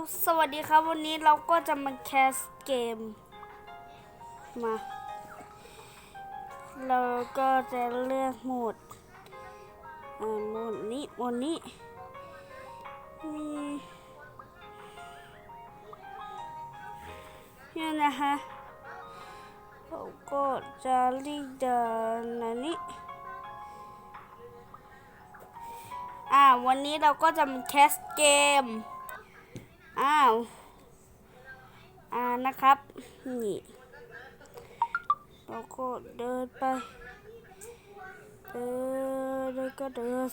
สวัสดีครับ วันนี้เราก็จะมาแคสเกม มา เราก็จะเลือกโหมดโหมดนี้โหมดนี้มีเนี่ยนะฮะเราก็จะเลีกเดินอันนี้อ่าวันนี้เราก็จะมาแคสเกม อ้าว อ่านะครับ นี่เราก็เดินไป เดินเดินก็เดิน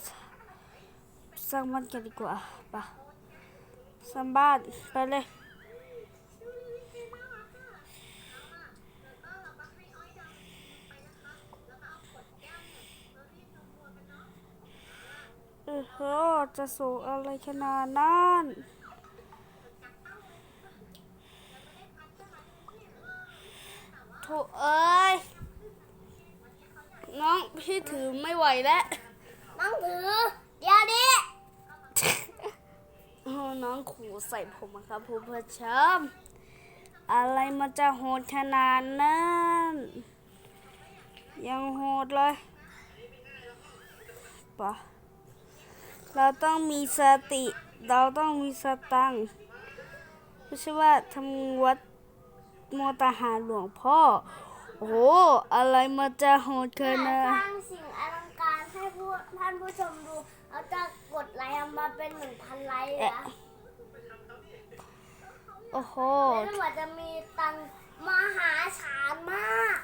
สร้างบ้านกันดีกว่าไปะสร้างบ้านไปเลยเออจะสูงอะไรขนาดนั้น ถเอ้ย น้องพี่ถือไม่ไหวแล้ว น้องถือ เดี๋ยวดิโอ้น้องขู่ใส่ผมอะครับผู้ประชมอะไรมันจะโหดขนาดนั้นยังโหดเลยปะเราต้องมีสติ เราต้องมีสตังค์ไม่ใช่ว่าทำวัด โมตหาหลวงพ่อ โอ้โห อะไรมันจะโหดขสนาดร้างสิ่งอลังการให้ผู้ท่านผู้ชมดูเราจะกดไลค์มาเป็นหนึ่งพันไลค์เลยนะโอ้โหแล้วตำรวจจะมีตังค์มหาศาลมาก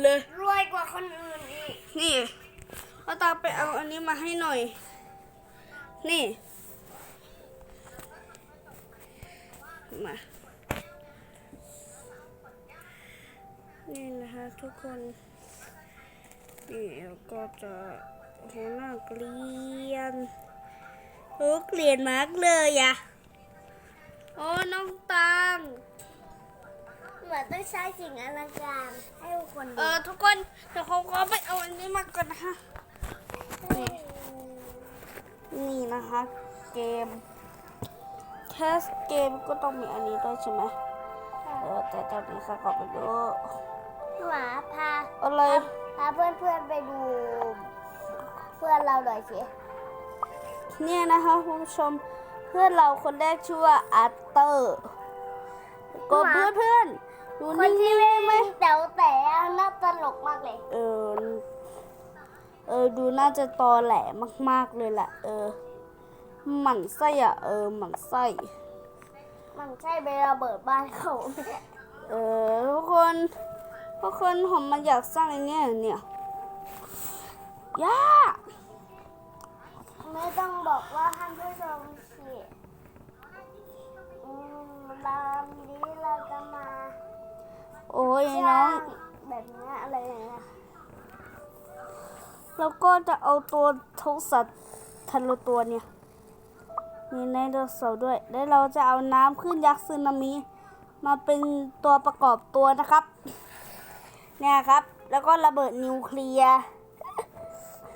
เลยรวยกว่าคนอื่นอีก นี่เอาตาไปเอาอันนี้มาให้หน่อย นี่ มา นี่นะคะทุกคน นี่แล้วก็จะโหน่าเกลียนโอ้เกลียนมากเลยอะโอ้น้องตังเหมือนต้องใช้สิ่งอลังการให้ทุกคนเอดูอทุกคนเดี๋ยวเขาก็ไปเอาอันนี้มาก่อนนะคะ นี่นี่นะคะเกมแคสเกมก็ต้องมีอันนี้ด้วยใช่ไหมเออแต่ตอนนี้ค่ะก็ไปดู หมาพาอะไร พาเพื่อนเพื่อนๆไปดู เพื่อนเราหน่อยสิเนี่ยนะคะคุณผู้ชมเพื่อนเราคนแรกชื่อว่าอาร์เตอร์ก็เพื่อนเพื่อนๆดูคนนิ่ที่งไม่ๆไหมมีแต๋วแต่น่าตลกมากเลยเออเออดูน่าจะตอแหลมากๆเลยแหละเออหมั่นไส้อะเออหมั่นไส้ มันใช่ไประเบิดบ้านเขาเออทุกคน ทุกคนผมมันอยากสร้างไอ้เนี่ยเนี่ยยากไม่ต้องบอกว่าท่านผู้ชมสิอืมเรานี้เราจะมาโอ้ยสน้ร้าองงแบบเนี้ยอะไรอย่างเงี้ยแล้วก็จะเอาตัวทุกสัตว์ทันโลตัวเนี่ย มีไดโนเสาร์ด้วย แล้วเราจะเอาน้ำขึ้นยักษ์ซึนามิ มาเป็นตัวประกอบตัวนะครับ เนี่ยครับ แล้วก็ระเบิดนิวเคลียร์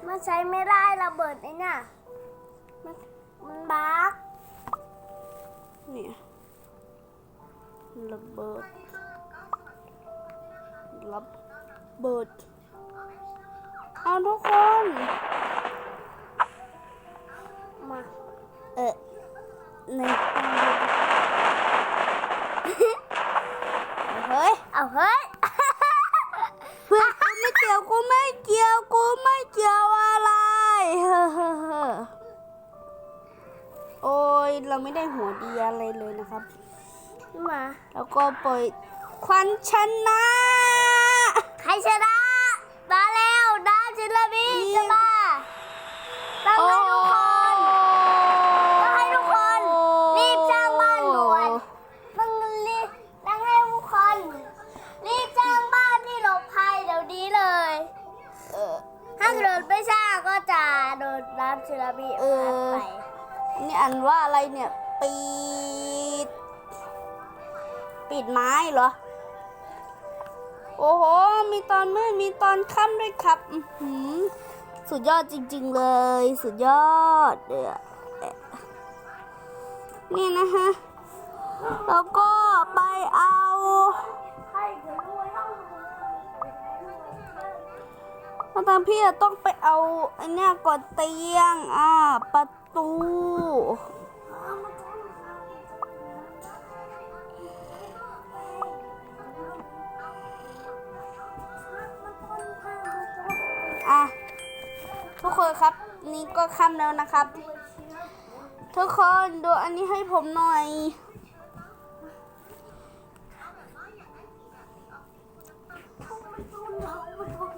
มันใช้ไม่ได้ระเบิดไอ้เนี่ยมันมันบั๊กเนี่ยระเบิดระเบิดเอาทุกคน มา เออในเเราไม่ได้หัวดีอะไรเลยนะครับ มา แล้วก็ปล่อยควันชนะ ใครชนะ มาแล้วดาจิลบีจะมาต้องให้ทุกคนต้องให้ทุกคน รีบสร้างบ้านด่วนต้องรีบต้องให้ทุกคน รีบสร้างบ้านที่หลบภัยเดี๋ยวนี้เลยเออถ้าเกิดไม่สร้างก็จะโดนน้ำสึนามิเออพัดไป นี่อันว่าอะไรเนี่ยปิดปิดไม้เหรอ โอ้โห มีตอนมืดมีตอนค่ำด้วยครับอือหือสุดยอดจริง ๆ เลย สุดยอดเดี๋ยนี่นะฮะ แล้วก็ไปเอาตามพี่อะต้องไปเอาไอเนี้ยกดเตียง อ่า ประตู ก็ค่ำแล้วนะครับ ทุกคนดูอันนี้ให้ผมหน่อย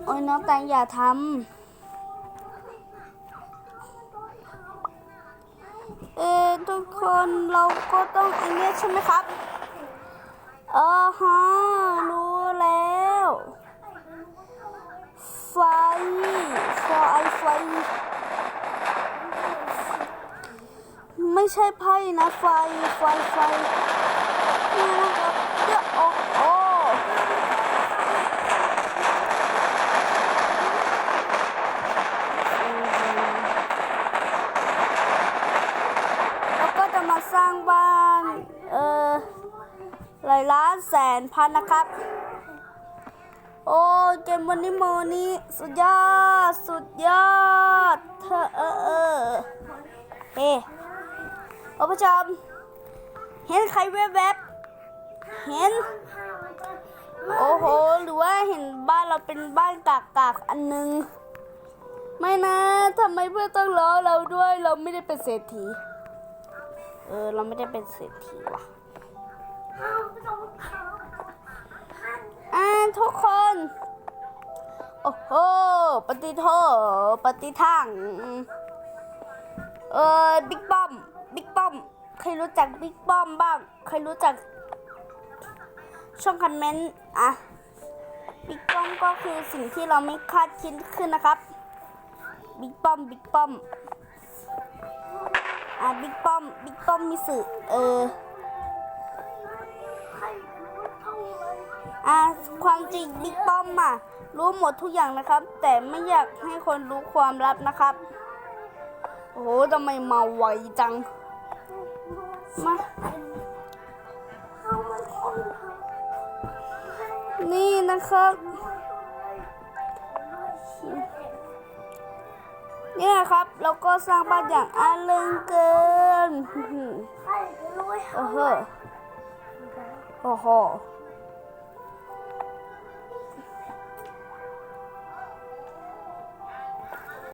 โอ้ยน้องแตงอย่าทำเออทุกคนเราก็ต้องอันนี้ใช่ไหมครับเออฮะรู้แล้วไฟไฟไฟ ไม่ ใช่ไพ่นะไฟไฟไฟนี่นะครับเดี๋ยวโอ้โอ้แล้วก็จะมาสร้างบ้านเออหลายล้านแสนพันนะครับ โอ้เกมวันนี้โมนี้สุดยอด สุดยอดเธอเออเออเฮ้ โอ้ผู้ชมเห็นใครแวบๆเห็น โอ้โห หรือว่าเห็นบ้านเราเป็นบ้านกากๆอันนึง ไม่นะทำไมเพื่อนต้องล้อเราด้วย เราไม่ได้เป็นเศรษฐี เออ เราไม่ได้เป็นเศรษฐีว่ะอ่าทุกคน โอ้โห ปฏิโทปฏิทังเออบิ๊กป้อม บิ๊กป้อม ใครรู้จักบิ๊กป้อมบ้าง ใครรู้จัก ช่องคอมเมนต์ อะ บิ๊กป้อมก็คือสิ่งที่เราไม่คาดคิดขึ้นนะครับ บิ๊กป้อม บิ๊กป้อม อะ บิ๊กป้อม บิ๊กป้อมมีสื่อ เอออ่าความจริงบิ๊กป้อมอะรู้หมดทุกอย่างนะครับ แต่ไม่อยากให้คนรู้ความลับนะครับ โอ้โหทำไมมาไวจัง มานี่นะครับเนี่ยครับเราก็สร้างบ้านอย่างอาลังเกินโอ้โหโอ้โห